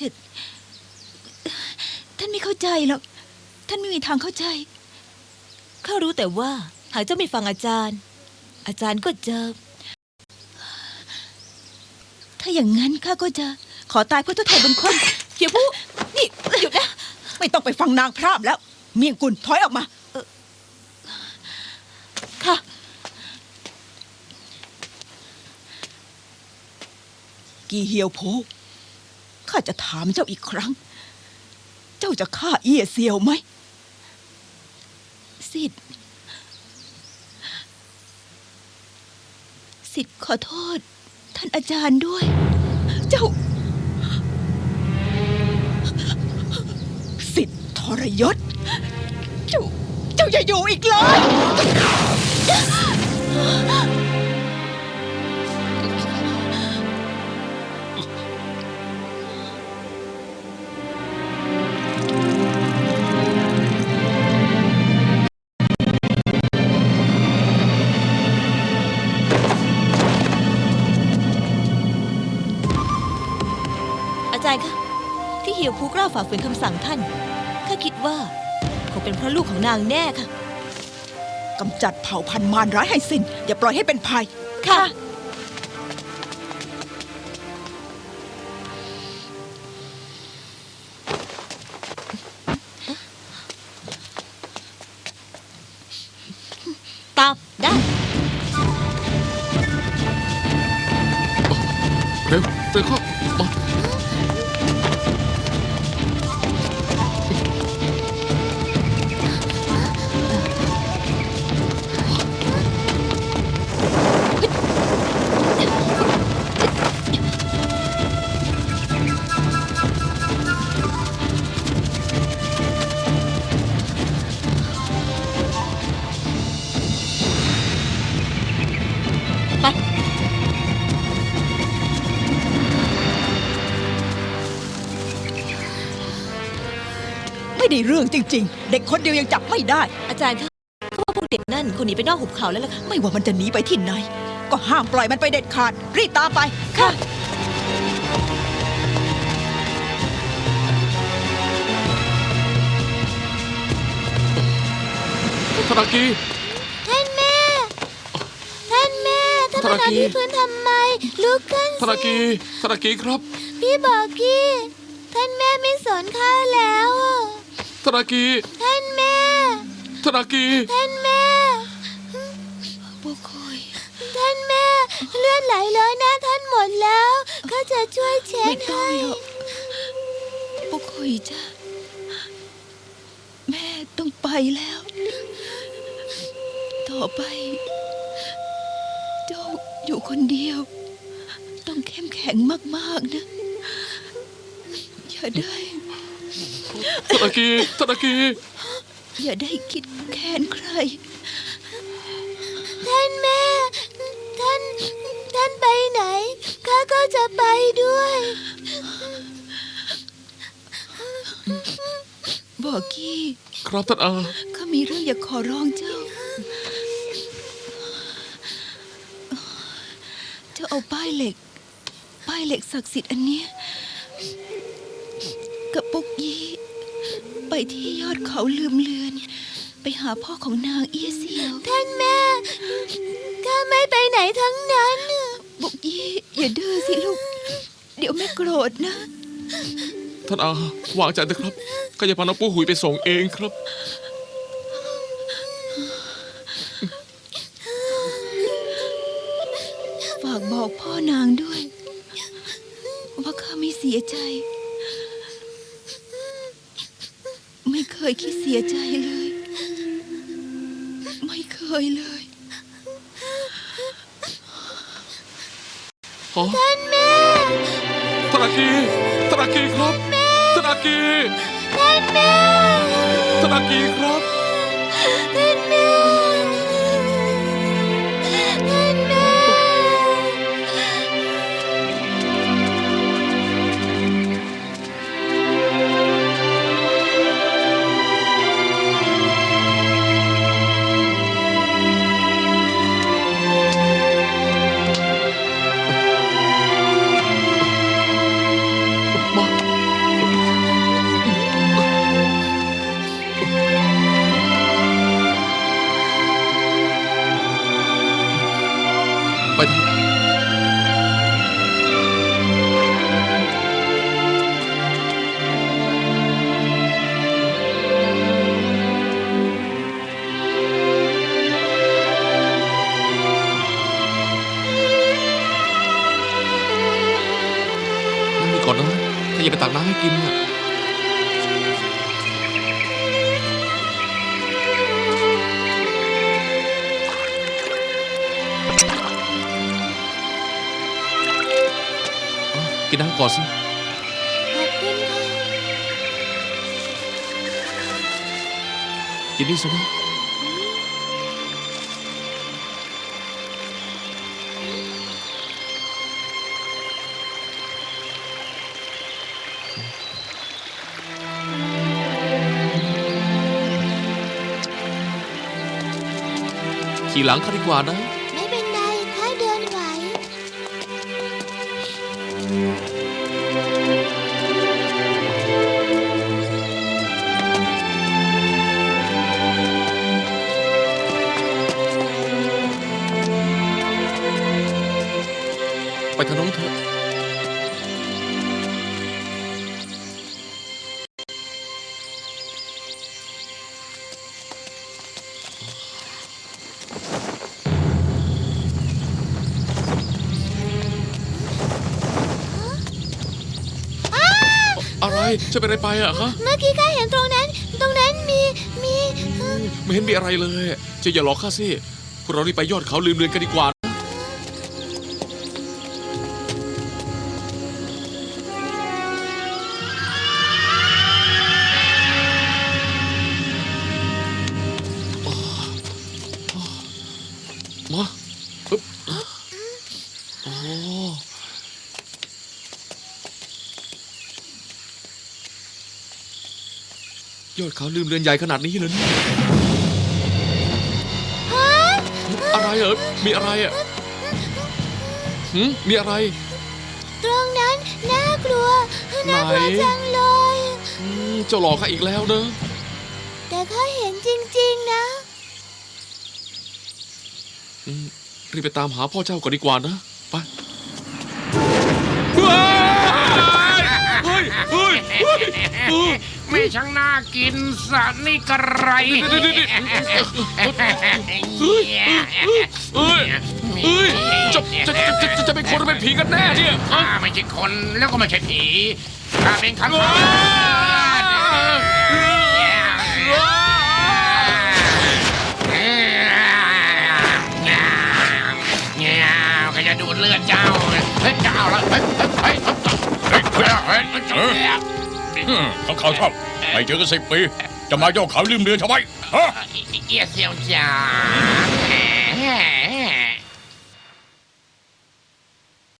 แต่ท่านไม่เข้าใจหรอก ท่านไม่มีทางเข้าใจ ข้ารู้แต่ว่า หากเจ้าไม่ฟังอาจารย์ อาจารย์ก็จะ ถ้าอย่างนั้นข้าก็จะขอตายเพื่อทดแทนบุญคุณเฮียผู้นี่หยุดนะ ไม่ต้องไปฟังนางพร่ำแล้ว เมียงกุลถอยออกมา ค่ะ กีเฮียวโพ ข้าจะถามเจ้าอีกครั้ง เจ้าจะฆ่าเอี้ยเซียวไหม สิทธิ์ สิทธิ์ขอโทษ ท่านอาจารย์ด้วย เจ้า สิทธิ์ทรยศ เจ้า เจ้าอย่าอยู่อีกเลย ฝ่าฝืนคำสั่งท่าน ข้าคิดว่าคงเป็นเพราะลูกของนางแน่ค่ะ กำจัดเผ่าพันธุ์มารร้ายให้สิ้น อย่าปล่อยให้เป็นภัย ค่ะ ตามได้ เร็วเร็วเข้า ไม่ได้เรื่องจริง ๆ เด็กคนเดียวยังจับไม่ได้ อาจารย์คะเขาว่าพวกเด็กนั่นคงหนีไปนอกหุบเขาแล้วล่ะค่ะ ไม่ว่ามันจะหนีไปที่ไหน ก็ห้ามปล่อยมันไปเด็ดขาด รีบตามไป ค่ะ ธนากีท่านแม่ ท่านแม่ท่านธมานานอนกีที่พื้นทำไม ลุกขึ้นธนากีธนากีครับ พี่บอกกี้ ท่านแม่ไม่สนข้าแล้วอะ ธนากีท่านแม่ ธนากีท่านแม่พวกคุยท่านแม่ เลือดไหลเลยหน้าท่านหมดแล้วข้าจะช่วยเช็ดไม่ต้องให้หรอกพวกคุยจ้ะแม่ต้องไปแล้ว ต่อไปเจ้าอยู่คนเดียว ต้องเข้มแข็งมาก ๆ นะ อย่าได้ ธนากีธนากีอย่าได้คิดแค้นใคร ท่านแม่ ท่าน ท่านไปไหน ข้าก็จะไปด้วย บอกกี้ครับท่านอาข้ามีเรื่องอยากขอร้องเจ้า เจ้าเอาป้ายเหล็ก ป้ายเหล็กศักดิ์สิทธิ์อันเนี้ย กับปุกยี้ไปที่ยอดเขาลืมเลือน ไปหาพ่อของนางเอียเซียวท่านแม่ข้าไม่ไปไหนทั้งนั้นปุกยี้อย่าดื้อสิลูก เดี๋ยวแม่โกรธนะ ท่านอาวางใจเถอะครับก็จะพาน้องปูหุยไปส่งเองครับฝากบอกพ่อนางด้วย ว่าข้าไม่เสียใจ ไม่เคยคิดเสียใจเลย ไม่เคยเลยฮะท่านแม่ธนากีธนากีครับธนากีท่านแม่ธนากีครับท่านแม่ กน้ำให้กินน่ะเอากินน้ำก่อนสิขอบคุณค่ะกินนี่สินะ ขี่หลังข้าดีกว่านะ ไม่เป็นไรข้าเดินไหว ไปทางน้นเถอง ไรจะเป็นอะไรไปอะคะเมื่อกี้ข้าเห็นตรงนั้น ตรงนั้นมี มีเอ่อไม่เห็นมีอะไรเลยเจะอย่าหลอกข้าสิพวกเรารีบไปยอดเขาลืมเรือนกันดีกว่านะมาอึ๊บโอ้ ยอดเขาลืมเรือนใหญ่ขนาดนี้เลยเนี่ยอะไรเหรอ มีอะไรอะหืมมีอะไร ตรงนั้นน่ากลัว น่ากลัวไหนจังเลยอืมเจ้าหลอกข้าอีกแล้วเนอะแต่ข้าเห็นจริง ๆ นะอืมรีบไปตามหาพ่อเจ้าก่อนดีกว่านะ ไป เฮ้ย เฮ้ย เฮ้ย เฮ้ยเฮ้ยไม่ช่างน่ากินสะนี่กระไรเฮ้ยเฮ้ยเฮ้ยจะจะจะจะจะเป็นคนหรือเป็นผีกันแน่เนี่ยข้าไม่ใช่คนแล้วก็ไม่ใช่ผีข้าเป็นข้างคาวเงี้ยใครจะดูดเลือดเจ้าเฮ้ยเจ้าแล้วเฮ้ยเฮ้ยเฮ้ยเฮ้ย เฮ้ยเฮ้ยเขาเขาชอบไม่เจอกันสิบปี จะมาโยกเขาลืมเรือนทำไมฮะ เอียเซียวจ๋า